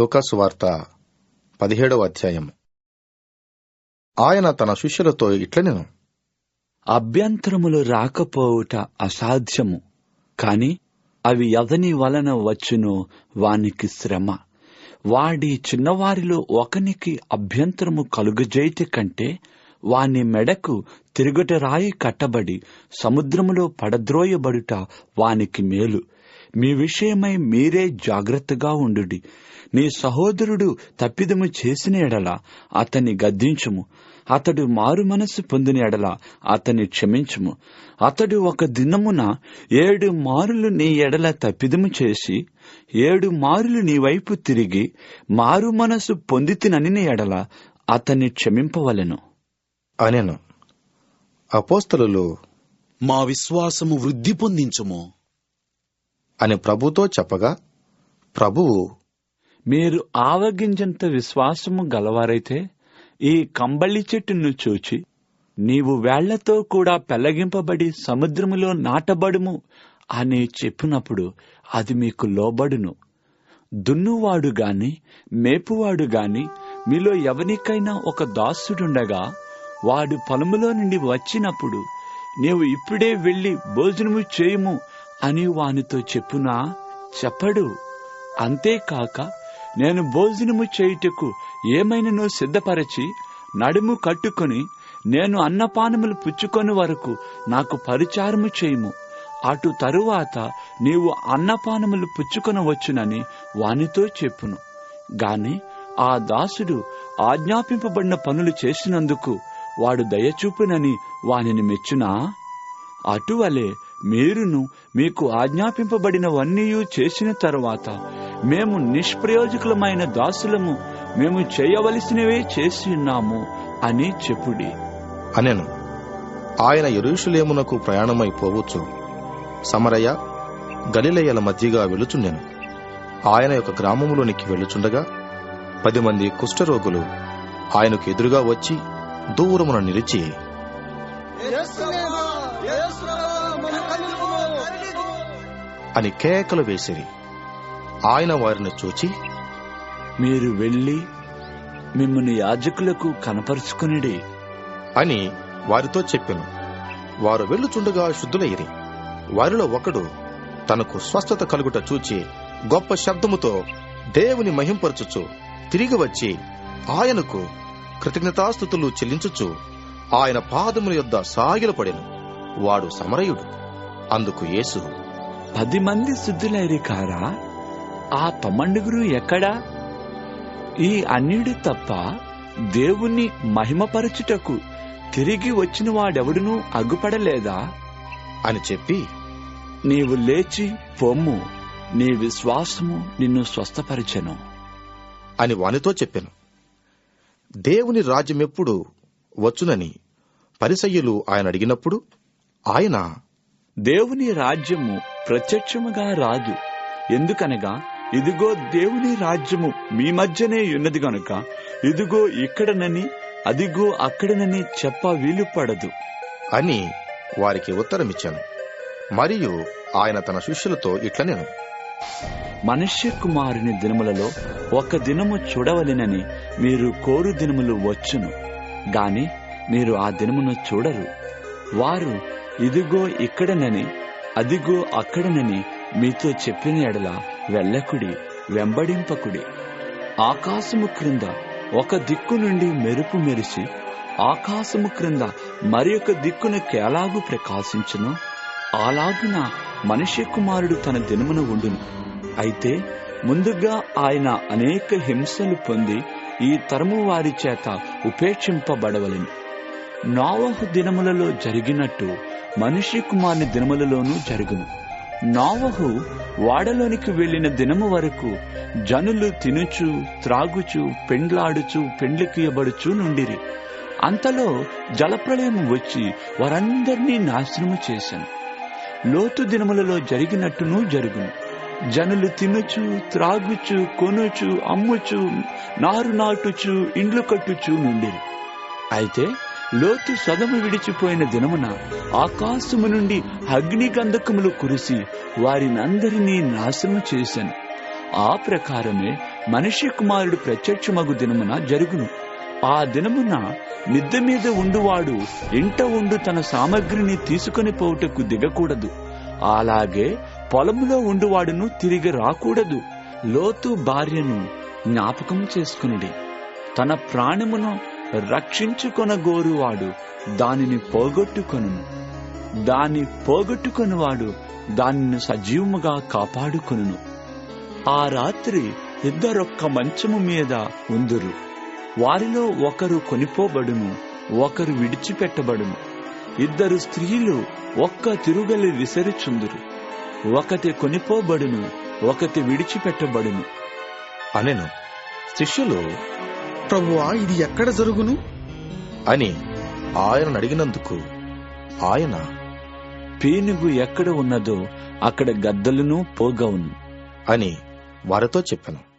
లూకాసు వార్త పదిహేడవ అధ్యాయం ఆయన తన శిష్యులతో ఇట్లనెను. అభ్యంతరములు రాకపోవుట అసాధ్యము కాని అవి ఎవని వలన వచ్చునో వానికి శ్రమ. వాడి చిన్నవారిలో ఒకనికి అభ్యంతరము కలుగజేయటి కంటే వాని మెడకు తిరుగట రాయి కట్టబడి సముద్రములో పడద్రోయబడుట వానికి మేలు. మీ విషయమై మీరే జాగ్రత్తగా ఉండుడి. నీ సహోదరుడు తప్పిదము చేసిన ఎడల అతన్ని గద్దించుము. అతడు మారు మనస్సు పొందిన ఎడల అతన్ని క్షమించుము. అతడు ఒక దినమున ఏడు మారులు నీ ఎడల తప్పిదము చేసి ఏడు మారులు నీ వైపు తిరిగి మారు మనస్సు పొందితినని ఎడల అతన్ని క్షమింపవలెను. అనెను. అపోస్తలు మా విశ్వాసము వృద్ధి పొందించుము. అని ప్రభుతో చెప్పగా ప్రభువు మీరు ఆవగించంత విశ్వాసము గలవారైతే ఈ కంబళి చెట్టును చూచి నీవు వేళ్ళతో కూడా పెళ్ళగింపబడి సముద్రములో నాటబడుము అని చెప్పినప్పుడు అది మీకు లోబడును. దున్నువాడు గాని మేపువాడు గాని మీలో ఎవరికైనా ఒక దాసుడుండగా వాడు పొలములో నుండి వచ్చినప్పుడు నీవు ఇప్పుడే వెళ్ళి భోజనము చేయుము అని వానితో చెప్పునా? చెప్పడు. అంతేకాక నేను భోజనము చేయుటకు ఏమైనను సిద్ధపరచి నడుము కట్టుకొని నేను అన్నపానములు పుచ్చుకొని వరకు నాకు పరిచారము చేయము. అటు తరువాత నీవు అన్నపానములు పుచ్చుకొనవచ్చునని వానితో చెప్పును. గాని ఆ దాసుడు ఆజ్ఞాపింపబడిన పనులు చేసినందుకు వాడు దయచూపునని వానిని మెచ్చునా? అటువలే మీరును మీకు ఆజ్ఞాపింపబడినవన్నీ చేసిన తరువాత మేము నిష్ప్రయోజకులమైన దాసులము మేము చేయవలసినవే చేసి ఉన్నాము అని చెప్పుడి. అనెను ఆయన ఎరుషులేమునకు ప్రయాణమై పోవచ్చు. సమరయ గలిలయల మధ్యగా వెళుచుండెను. ఆయన యొక్క గ్రామములోనికి వెళ్ళుచుండగా పది మంది కుష్ఠరోగులు ఆయనకు ఎదురుగా వచ్చి దూరమున నిలిచి అని కేకలు వేసిరి. ఆయన వారిని చూచి మీరు వెళ్ళి మిమ్మల్ని యాజకులకు కనపరుచుకునిడి. అని వారితో చెప్పెను. వారు వెళ్ళుచుండగా శుద్ధులయ్యిరి. వారిలో ఒకడు తనకు స్వస్థత కలుగుట చూచి గొప్ప శబ్దముతో దేవుని మహింపరచుచు తిరిగి వచ్చి ఆయనకు కృతజ్ఞతాస్థుతులు చెల్లించుచు ఆయన పాదముల యొద్ద సాగిలపడెను. వాడు సమరయుడు. అందుకు యేసు పది మంది శుద్ధులైరి కారా? ఆ పమండుగురు ఎక్కడా? ఈ అన్యుడు తప్ప దేవుణ్ణి మహిమపరచుటకు తిరిగి వచ్చిన వాడెవడునూ అగ్గుపడలేదా అని చెప్పి నీవు లేచి పొమ్ము నీ విశ్వాసము నిన్ను స్వస్థపరిచెను. అని వానితో చెప్పెను. దేవుని రాజ్యమెప్పుడు వచ్చునని పరిసయ్యులు ఆయన అడిగినప్పుడు ఆయన దేవుని రాజ్యము ప్రత్యక్షముగా రాదు. ఎందుకనగా ఇదిగో దేవుని రాజ్యము మీ మధ్యనే ఉన్నది గనుక ఇదిగో ఇక్కడనని అదిగో అక్కడనని చెప్ప వీలు పడదు అని వారికి ఉత్తరమిచ్చాను. మరియు ఆయన తన శిష్యులతో ఇట్లనెను. మనుష్య కుమారుని దినములలో ఒక దినము చూడవలెనని మీరు కోరు దినములు వచ్చును. గాని మీరు ఆ దినమును చూడరు. వారు ఇదిగో ఇక్కడనని అదిగో అక్కడనని మీతో చెప్పిన ఎడల వెళ్ళకుడి వెంబడింపకుడి. ఆకాశము క్రింద ఒక దిక్కు నుండి మెరుపు మెరిసి ఆకాశము క్రింద మరి ఒక దిక్కున కేలాగు ప్రకాశించును. అలాగున మనిషి కుమారుడు తన దినమున ఉండును. అయితే ముందుగా ఆయన అనేక హింసలు పొంది ఈ తరము వారి చేత ఉపేక్షింపబడవలెను. నోవహు దినములలో జరిగినట్టు మనుష్య కుమారుని దినములలోనూ జరుగును. నోవహు వాడలోనికి వెళ్ళిన దినము వరకు జనులు తినుచు త్రాగుచు పెండ్లాడుచు పెండ్లికియబడుచు నుండిరి. అంతలో జలప్రళయం వచ్చి వారందరినీ నాశనము చేశాను లోతు దినములలో జరిగినట్టును జరుగును. జనులు తినుచు త్రాగుచు కొనుచు అమ్ముచు నారు నాటుచు ఇండ్లు కట్టుచు నుండిరి. అయితే లోతు సదము విడిచిపోయిన దినమున ఆకాశము నుండి అగ్ని గంధకములు కురిసి వారినందరినీ నాశనము చేశాను ఆ ప్రకారమే మనిషి కుమారుడు ప్రత్యక్షమగు దినమున జరుగును. ఆ దినమున మిద్దె మీద ఉండువాడు ఇంట ఉండు తన సామగ్రిని తీసుకొని పోవుటకు దిగకూడదు. అలాగే పొలములో ఉండువాడును తిరిగి రాకూడదు. లోతు భార్యను జ్ఞాపకం చేసుకునుడి. తన ప్రాణమును రక్షించుకొనగోరువాడు దానిని పోగొట్టుకొనును దాన్ని పోగొట్టుకొనివాడు దానిని సజీవముగా కాపాడుకొనును ఆ రాత్రి ఇద్దరొక్క మంచము మీద ఉందురు. వారిలో ఒకరు కొనిపోబడును ఒకరు విడిచిపెట్టబడును ఇద్దరు స్త్రీలు ఒక్క తిరుగలి విసరిచుందురు. ఒకటి కొనిపోబడును ఒకటి విడిచిపెట్టబడును. అనెను శిష్యులు ప్రభువా ఇది ఎక్కడ జరుగును? అని ఆయనను అడిగినందుకు ఆయన పీనుగు ఎక్కడ ఉన్నదో అక్కడ గద్దలును పోగవును అని వారితో చెప్పాను.